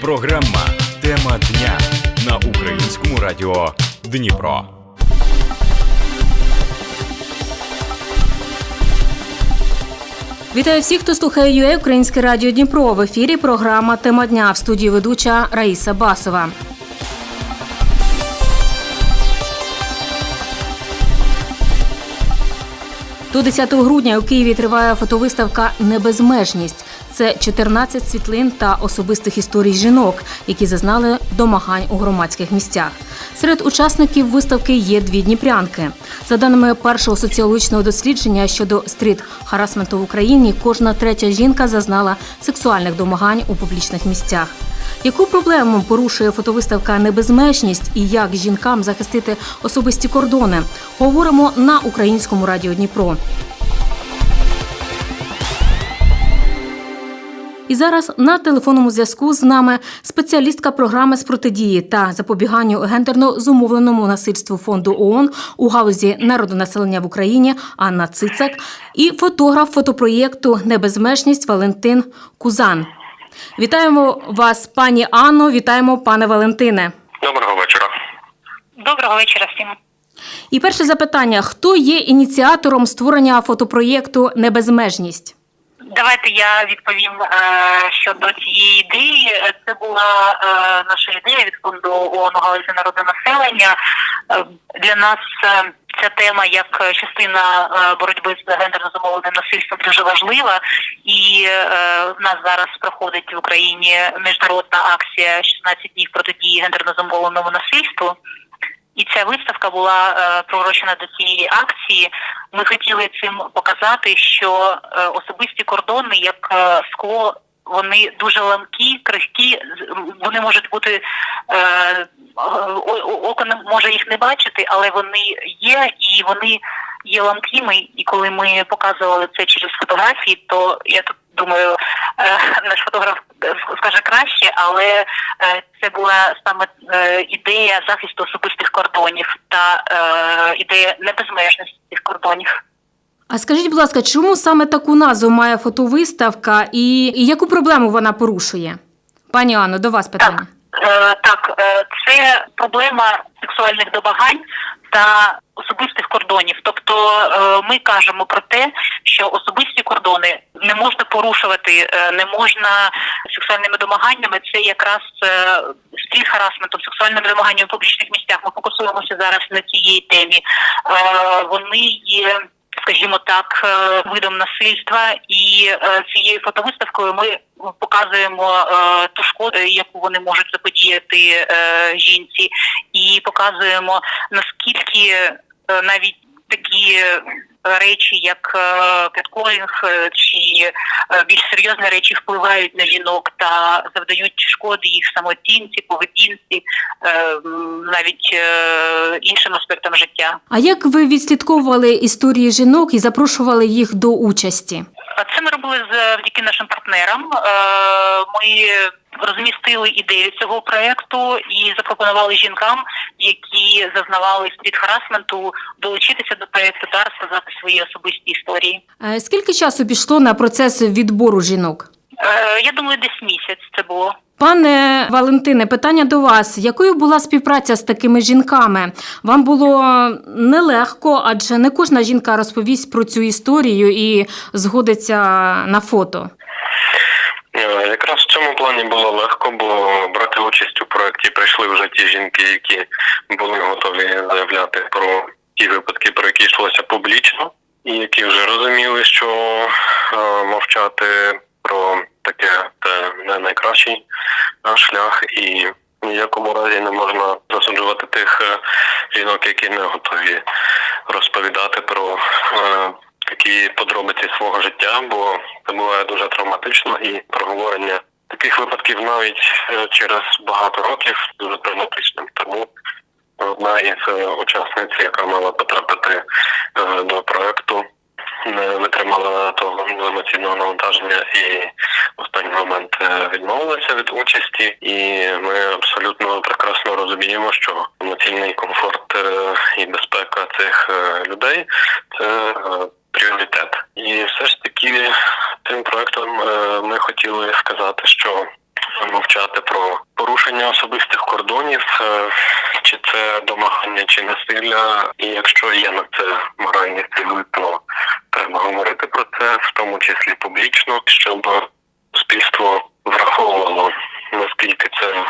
Програма Тема дня на українському радіо Дніпро. Вітаю всіх, хто слухає ЮЕ Українське Радіо Дніпро. В ефірі програма Тема дня в студії ведуча Раїса Басова. До 10 грудня у Києві триває фотовиставка Небезмежність. Це 14 світлин та особистих історій жінок, які зазнали домагань у громадських місцях. Серед учасників виставки є дві дніпрянки. За даними першого соціологічного дослідження щодо стріт харасменту в Україні, кожна третя жінка зазнала сексуальних домагань у публічних місцях. Яку проблему порушує фотовиставка Небезмежність і як жінкам захистити особисті кордони? Говоримо на українському радіо Дніпро. І зараз на телефонному зв'язку з нами спеціалістка програми з протидії та запобіганню гендерно зумовленому насильству фонду ООН у галузі народонаселення в Україні Анна Цицак і фотограф фотопроєкту Небезмежність Валентин Кузан. Вітаємо вас, пані Анно. Вітаємо, пане Валентине. Доброго вечора. Доброго вечора всім. І перше запитання: хто є ініціатором створення фотопроєкту Небезмежність? Давайте я відповім е, щодо цієї ідеї. Це була е, наша ідея від фонду ООН галузі народонаселення. Е, для нас ця тема як частина боротьби з гендерно замовленим насильством дуже важлива. І в нас зараз проходить в Україні міжнародна акція «16 днів протидії гендерно замовленому насильству. І ця виставка була е, приурочена до цієї акції. Ми хотіли цим показати, що е, особисті кордони, як е, скло, вони дуже ламкі, крихкі. Вони можуть бути е, око не може їх не бачити, але вони є і вони є ламкими. І коли ми показували це через фотографії, то я тут думаю, е, наш фотограф скаже краще, але е, це була саме е, ідея захисту особистих кордонів та е, ідея небезмежності цих кордонів. А скажіть, будь ласка, чому саме таку назву має фотовиставка і, і яку проблему вона порушує? Пані Анно, до вас питання. Е, так, е, це проблема сексуальних домагань та особистих кордонів. Тобто е, ми кажемо про те, що особисті кордони не можна порушувати, е, не можна сексуальними домаганнями. Це якраз стіль харасментом, сексуальними домаганнями в публічних місцях. Ми фокусуємося зараз на цієї темі. Е, Вони є. Скажімо так, е, видом насильства, і е, цією фотовиставкою ми показуємо е, ту шкоду, яку вони можуть заподіяти жінці, і показуємо наскільки навіть такі речі, як е, чи більш серйозні речі впливають на жінок та завдають шкоди їх самооцінці, поведінці, е, навіть е, іншим аспектам життя. А як ви відслідковували історії жінок і запрошували їх до участі? Це ми робили завдяки нашим партнерам. Е, Ми розмістили ідею цього проекту і запропонували жінкам, які зазнавали стріт харасменту, долучитися до проекту та розказати свої особисті історії. Скільки часу пішло на процес відбору жінок? Я думаю, десь місяць це було. Пане Валентине, питання до вас: якою була співпраця з такими жінками? Вам було нелегко, адже не кожна жінка розповість про цю історію і згодиться на фото. Е, Якраз в цьому плані було легко, бо брати участь у проєкті прийшли вже ті жінки, які були готові заявляти про ті випадки, про які йшлося публічно, і які вже розуміли, що е, мовчати про таке це не найкращий е, шлях, і ніякому разі не можна засуджувати тих е, жінок, які не готові розповідати про е, такі подробиці свого життя, бо це буває дуже травматично і проговорення таких випадків навіть через багато років дуже травматичним. Тому одна із учасниць, яка мала потрапити до проекту, не витримала того емоційного навантаження і в останній момент е, відмовилася від участі, і ми абсолютно прекрасно розуміємо, що емоційний комфорт е, і безпека цих е, людей це пріоритет. І все ж таки цим проектом ми хотіли сказати, що мовчати про порушення особистих кордонів, чи це домагання, чи насилля. І якщо є на це моральні сили, то треба говорити про це, в тому числі публічно, щоб суспільство враховувало наскільки це е,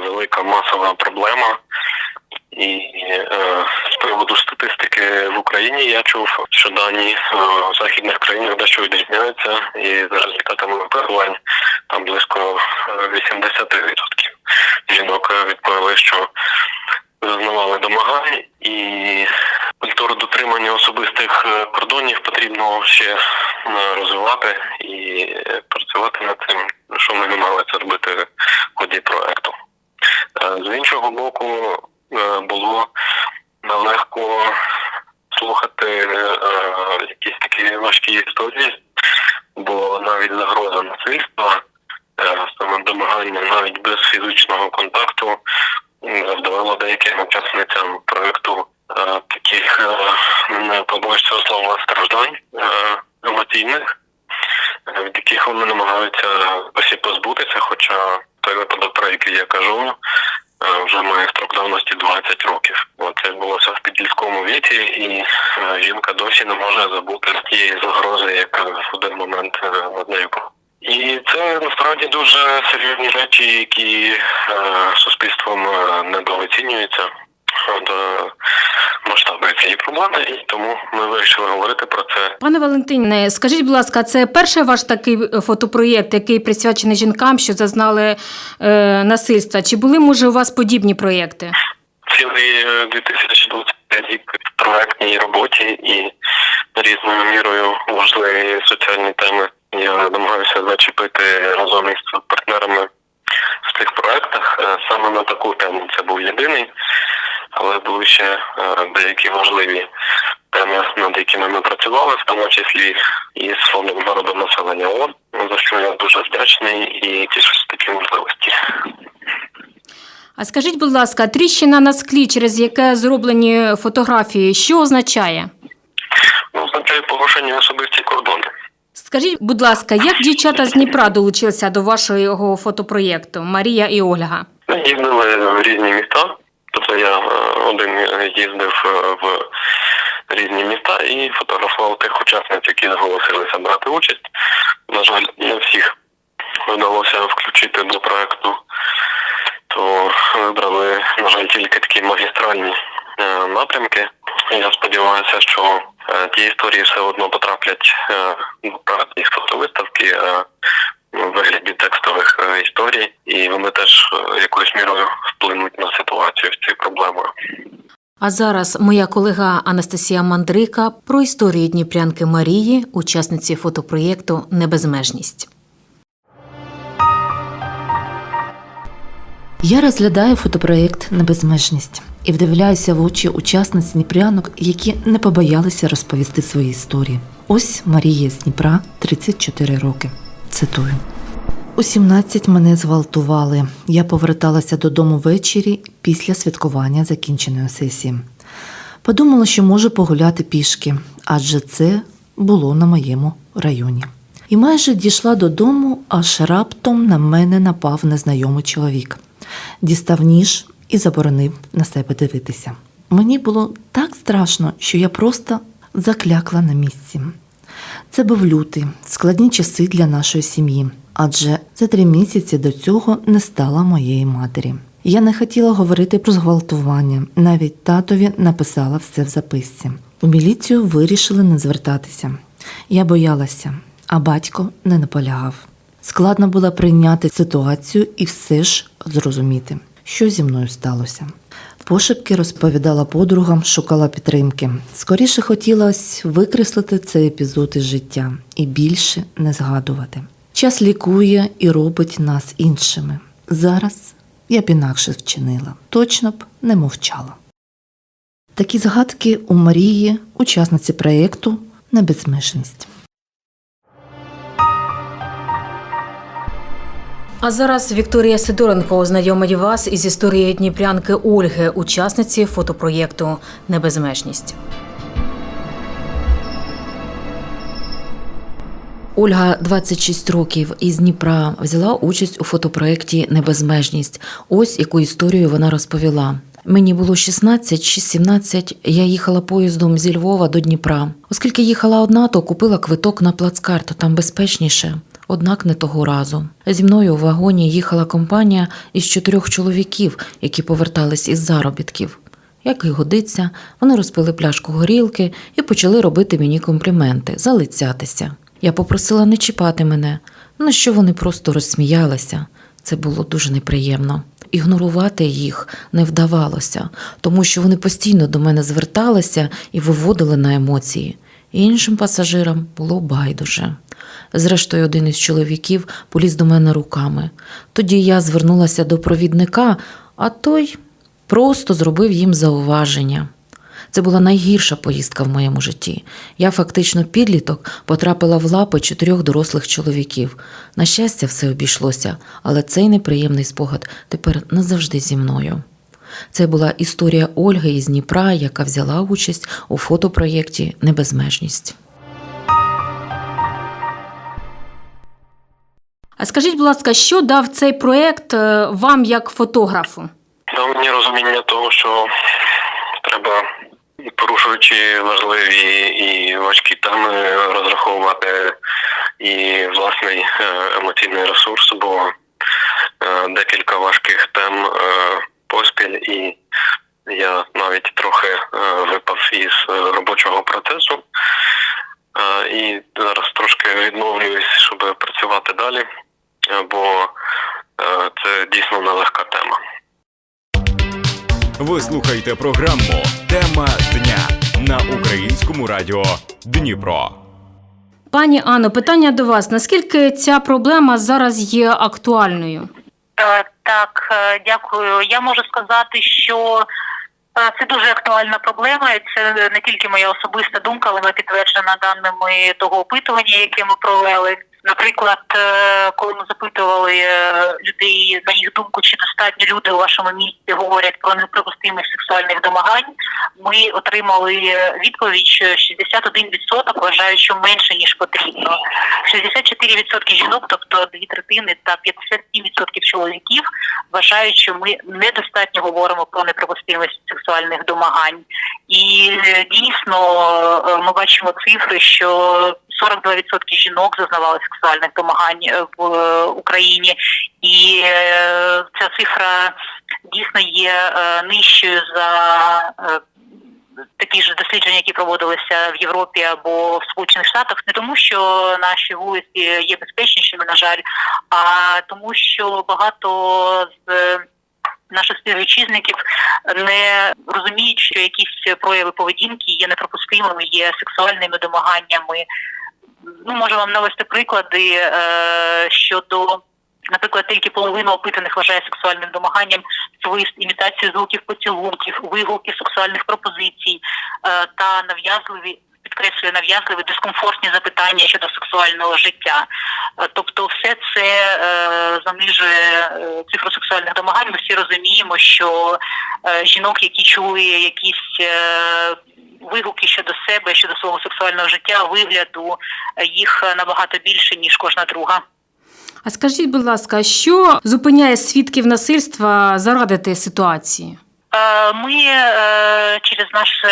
велика масова проблема. І е, з приводу статистики в Україні я чув, що дані е, в західних країнах дещо відрізняються, і за результатами опитувань там близько е, 80% жінок відповіли, що зазнавали домагань, і культуру дотримання особистих е, кордонів потрібно ще е, розвивати і е, працювати над цим, що ми намагалися робити в ході проекту. З іншого боку, було нелегко слухати якісь такі важкі історії, бо навіть загроза насильства, саме домагання навіть без фізичного контакту завдавало деяким учасницям проекту е, таких е, не побоюсь цього слова страждань е, емоційних, від яких вони намагаються осіб позбутися, хоча той випадок, про який я кажу, вже має строк давності 20 років. Бо це відбулося в підлітковому віці, і жінка досі не може забути тієї загрози, яка в один момент над нею. І це насправді дуже серйозні речі, які е, суспільством е, недооцінюються до масштаби цієї проблеми, і тому ми вирішили говорити про це Пане Валентине, скажіть, будь ласка, це перший ваш такий е, фотопроєкт, який присвячений жінкам, що зазнали е, насильства? Чи були може у вас подібні проєкти? цілий е, 2020 рік в проектній роботі і різною мірою важливі соціальні теми. Я намагаюся зачепити разом із партнерами в цих проектах. Е, Саме на таку тему це був єдиний, але були ще е, деякі важливі теми, над якими ми працювали, в тому числі і з фондом народонаселення ООН, за що я дуже вдячний і тішуся такі можливості. А скажіть, будь ласка, тріщина на склі, через яке зроблені фотографії, що означає? Ну, означає порушення особисті кордони. Скажіть, будь ласка, як дівчата з Дніпра долучилися до вашого фотопроєкту Марія і Ольга? Ми їздили в різні міста. Тобто я е, один їздив е, в різні міста і фотографував тих учасниць, які зголосилися брати участь. На жаль, не всіх вдалося включити до проекту, то вибрали, на жаль, тільки такі магістральні е, напрямки. Я сподіваюся, що е, ті історії все одно потраплять е, до проектної фотовиставки. В вигляді текстових е, історій, і вони теж е, якоюсь мірою вплинуть на ситуацію з цією проблемою. А зараз моя колега Анастасія Мандрика про історію дніпрянки Марії, учасниці фотопроєкту Небезмежність. Я розглядаю фотопроєкт Небезмежність і вдивляюся в очі учасниць Дніпрянок, які не побоялися розповісти свої історії. Ось Марія з Дніпра, 34 роки. Цитую. У 17 мене зґвалтували. Я поверталася додому ввечері після святкування закінченої сесії. Подумала, що можу погуляти пішки, адже це було на моєму районі. І майже дійшла додому, аж раптом на мене напав незнайомий чоловік. Дістав ніж і заборонив на себе дивитися. Мені було так страшно, що я просто заклякла на місці. Це був лютий, складні часи для нашої сім'ї, адже за три місяці до цього не стало моєї матері. Я не хотіла говорити про зґвалтування, навіть татові написала все в записці. У міліцію вирішили не звертатися. Я боялася, а батько не наполягав. Складно було прийняти ситуацію і все ж зрозуміти, що зі мною сталося. Пошепки розповідала подругам, шукала підтримки. Скоріше хотілося викреслити цей епізод із життя і більше не згадувати. Час лікує і робить нас іншими. Зараз я б інакше вчинила, точно б не мовчала. Такі згадки у Марії, учасниці проєкту Небезмежність. А зараз Вікторія Сидоренко ознайомить вас із історією дніпрянки Ольги, учасниці фотопроєкту Небезмежність. Ольга 26 років із Дніпра взяла участь у фотопроєкті Небезмежність. Ось яку історію вона розповіла. Мені було 16 чи 17, я їхала поїздом зі Львова до Дніпра. Оскільки їхала одна, то купила квиток на плацкарт, там безпечніше. Однак не того разу. Зі мною у вагоні їхала компанія із чотирьох чоловіків, які повертались із заробітків. Як і годиться, вони розпили пляшку горілки і почали робити мені компліменти, залицятися. Я попросила не чіпати мене, на що вони просто розсміялися. Це було дуже неприємно. Ігнорувати їх не вдавалося, тому що вони постійно до мене зверталися і виводили на емоції. Іншим пасажирам було байдуже. Зрештою, один із чоловіків поліз до мене руками. Тоді я звернулася до провідника, а той просто зробив їм зауваження. Це була найгірша поїздка в моєму житті. Я фактично підліток потрапила в лапи чотирьох дорослих чоловіків. На щастя, все обійшлося, але цей неприємний спогад тепер назавжди зі мною. Це була історія Ольги із Дніпра, яка взяла участь у фотопроєкті Небезмежність. А скажіть, будь ласка, що дав цей проект е, вам як фотографу? Дав мені розуміння того, що треба, порушуючи важливі і важкі теми, розраховувати і власний е, емоційний ресурс, бо е, декілька важких тем поспіль, і я навіть трохи випав із робочого процесу. І зараз трошки відновлююсь, щоб працювати далі, бо е, це дійсно нелегка тема. Ви слухаєте програму Тема дня на українському радіо Дніпро. Пані Анно, питання до вас: наскільки ця проблема зараз є актуальною? Е, Так, е, дякую. Я можу сказати, що це дуже актуальна проблема. і Це не тільки моя особиста думка, але вона підтверджена даними того опитування, яке ми провели. Наприклад, е, коли ми запитували е, людей на їх думку, чи достатньо люди у вашому місті говорять про неприпустимість сексуальних домагань, ми отримали е, відповідь, що 61% вважають, що менше ніж потрібно. 64% жінок, тобто дві третини, та 57% чоловіків вважають, що ми недостатньо говоримо про неприпустимість сексуальних домагань. І дійсно ми бачимо цифри, що 42% жінок зазнавали сексуальних домагань е, в е, Україні, і е, ця цифра дійсно є нижчою за такі ж дослідження, які проводилися в Європі або в Сполучених Штатах, не тому, що наші вулиці є безпечнішими, на жаль, а тому, що багато з наших співвітчизників не розуміють, що якісь прояви поведінки є неприпустимими, є сексуальними домаганнями. Ну, можу вам навести приклади е, щодо. Наприклад, тільки половина опитаних вважає сексуальним домаганням свист, імітацію звуків поцілунків, вигуки сексуальних пропозицій е, та нав'язливі підкреслює нав'язливі дискомфортні запитання щодо сексуального життя. Е, Тобто, все це е, занижує е, цифру сексуальних домагань. Ми всі розуміємо, що жінок, які чули якісь е, вигуки щодо себе, щодо свого сексуального життя, вигляду, е, їх набагато більше ніж кожна друга. А скажіть, будь ласка, що зупиняє свідків насильства зарадити ситуації? Е, Ми е, через наше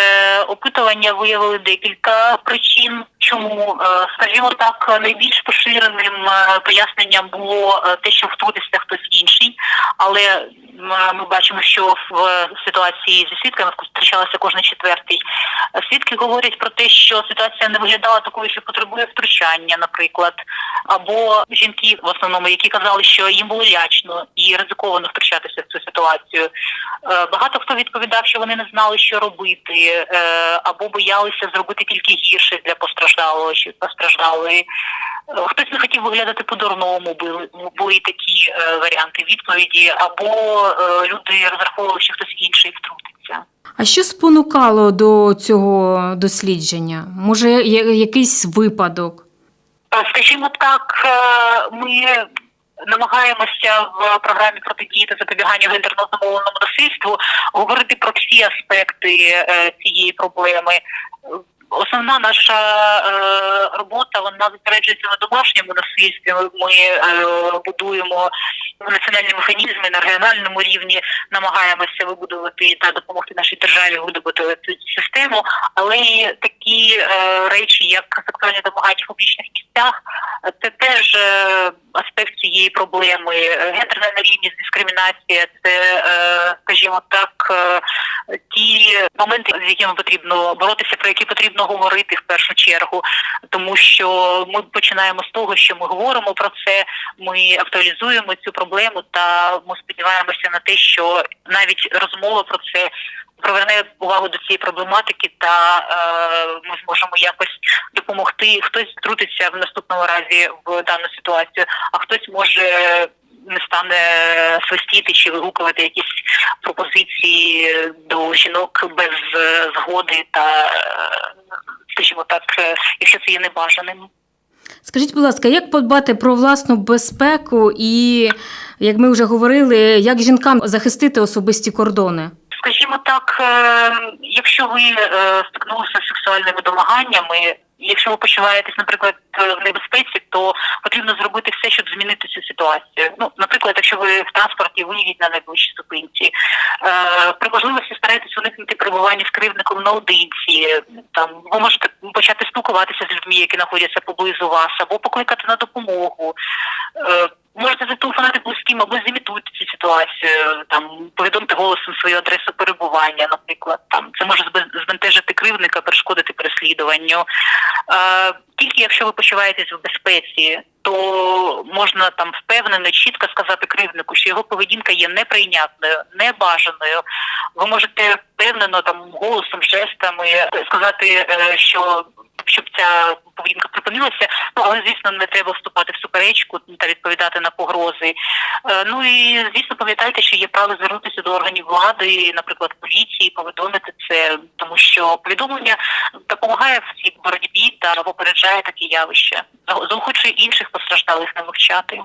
опитування виявили декілька причин, чому, Е, скажімо так, найбільш поширеним е, поясненням було е, те, що втрутився хтось інший, але ми бачимо, що в ситуації зі свідками зустрічалася кожен четвертий. Свідки говорять про те, що ситуація не виглядала такою, що потребує втручання, наприклад, або жінки в основному, які казали, що їм було лячно і ризиковано втручатися в цю ситуацію. Багато хто відповідав, що вони не знали, що робити, або боялися зробити тільки гірше для постраждалого чи постраждалої. Е, Хтось не хотів виглядати по-дурному, були, були і такі е, варіанти відповіді, або е, люди розраховували, що хтось інший втрутиться. А що спонукало до цього дослідження? Може, я- якийсь випадок? Скажімо так, ми намагаємося в програмі протидії та запобігання гендерно замовленому насильству говорити про всі аспекти е, цієї проблеми. Основна наша е, робота вона зосереджується на домашньому насильстві. Ми, е, будуємо національні механізми на регіональному рівні, намагаємося вибудувати та допомогти нашій державі вибудувати цю систему. Але і такі е, речі, як сексуальні домагання в публічних місцях, це теж е, аспект цієї проблеми. Гендерна нерівність, дискримінація, це, е, скажімо так, е, ті моменти, з якими потрібно боротися, про які потрібно говорити в першу чергу, тому що ми починаємо з того, що ми говоримо про це, ми актуалізуємо цю проблему, та ми сподіваємося на те, що навіть розмова про це приверне увагу до цієї проблематики, та е, ми зможемо якось допомогти. Хтось втрутиться в наступному разі в дану ситуацію, а хтось може не стане свистіти чи вигукувати якісь пропозиції до жінок без е, згоди та, е, скажімо так, е, якщо це є небажаним. Скажіть, будь ласка, як подбати про власну безпеку і, як ми вже говорили, як жінкам захистити особисті кордони? Скажімо так, якщо ви стикнулися з сексуальними домаганнями, якщо ви почуваєтесь, наприклад, в небезпеці, то потрібно зробити все, щоб змінити цю ситуацію. Ну, наприклад, якщо ви в транспорті, виїдіть на найближчій зупинці. Е, При можливості старайтесь уникнути перебування з кривдником наодинці. Там ви можете почати спілкуватися з людьми, які знаходяться поблизу вас, або покликати на допомогу. Е, Можете зателефонувати близьким або зімітуйте цю ситуацію, там повідомте голосом свою адресу перебування, наприклад. Там це може збентежити кривдника, перешкодити переслідуванню. Е, тільки якщо ви почуваєтесь в безпеці, то можна там впевнено, чітко сказати кривднику, що його поведінка є неприйнятною, небажаною. Ви можете впевнено там голосом, жестами сказати, е, що щоб ця поведінка припинилася. Ну але звісно, не треба вступати в суперечку та відповідати на погрози. Е, Ну і звісно, пам'ятайте, що є право звернутися до органів влади, наприклад, поліції, повідомити це, тому що повідомлення допомагає в цій боротьбі та попереджає такі явища, За- заохочує інших постраждалих не мовчати.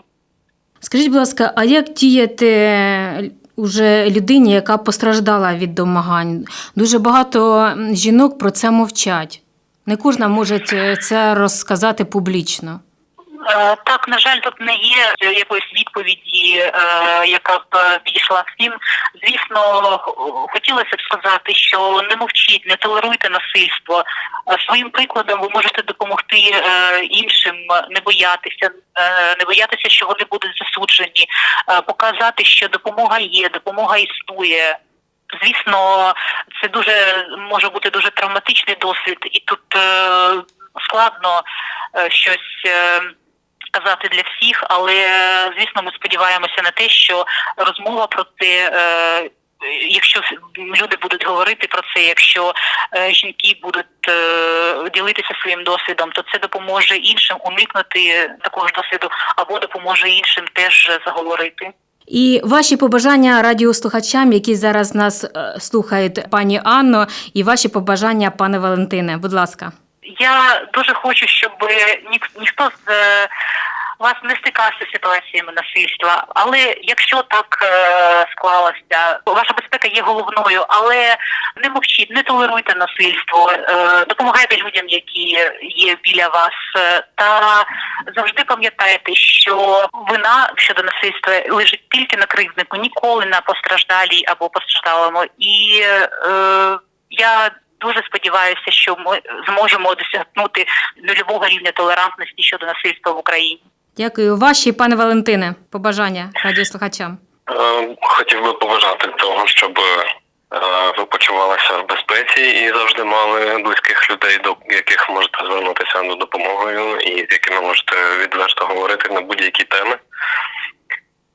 Скажіть, будь ласка, а як діяти уже людині, яка постраждала від домагань? Дуже багато жінок про це мовчать. Не кожна може це- це розказати публічно. Е, Так, на жаль, тут не є е, якоїсь відповіді, е, яка б е, підійшла всім. Звісно, хотілося б сказати, що не мовчіть, не толеруйте насильство. Е, Своїм прикладом ви можете допомогти е, іншим, е, не боятися, е, не боятися, що вони будуть засуджені, е, показати, що допомога є, допомога існує. Звісно, це дуже може бути дуже травматичний досвід, і тут е, складно е, щось. е, Казати для всіх, але звісно, ми сподіваємося на те, що розмова про це, е, якщо люди будуть говорити про це, якщо е, жінки будуть е, ділитися своїм досвідом, то це допоможе іншим уникнути такого ж досвіду, або допоможе іншим теж заговорити. І ваші побажання радіослухачам, які зараз нас е, слухають, пані Анно, і ваші побажання, пане Валентине, будь ласка. Я дуже хочу, щоб ні, ніхто з е, вас не стикався з ситуаціями насильства. Але якщо так е, склалося, ваша безпека є головною, але не мовчіть, не толеруйте насильство, е, допомагайте людям, які є біля вас, е, та завжди пам'ятайте, що вина щодо насильства лежить тільки на кривднику, ніколи на постраждалій або постраждалому. І е, я дуже сподіваюся, що ми зможемо досягнути нульового рівня толерантності щодо насильства в Україні. Дякую. Ваші, пане Валентине, побажання радіослухачам. Е, Хотів би побажати того, щоб е, ви почувалися в безпеці і завжди мали близьких людей, до яких можете звернутися за допомогою, і з якими можете відверто говорити на будь-які теми,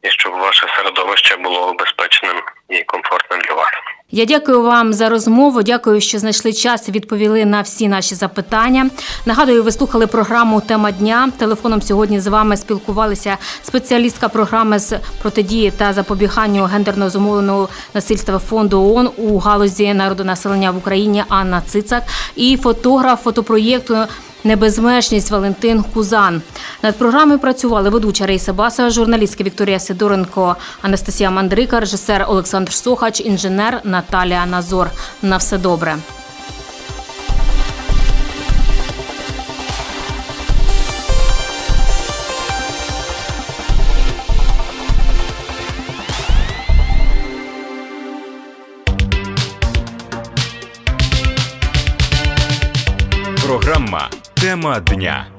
і щоб ваше середовище було безпечним і комфортним для вас. Я дякую вам за розмову. Дякую, що знайшли час і відповіли на всі наші запитання. Нагадую, ви слухали програму Тема дня. Телефоном сьогодні з вами спілкувалися спеціалістка програми з протидії та запобіганню гендерно зумовленого насильства фонду ООН у галузі народонаселення в Україні Анна Цицак і фотограф фотопроєкту. Небезмежність Валентин Кузан. Над програмою працювали ведуча Рейса Баса, журналістка Вікторія Сидоренко, Анастасія Мандрика, режисер Олександр Сохач, інженер Наталія Назор. На все добре. Тема дня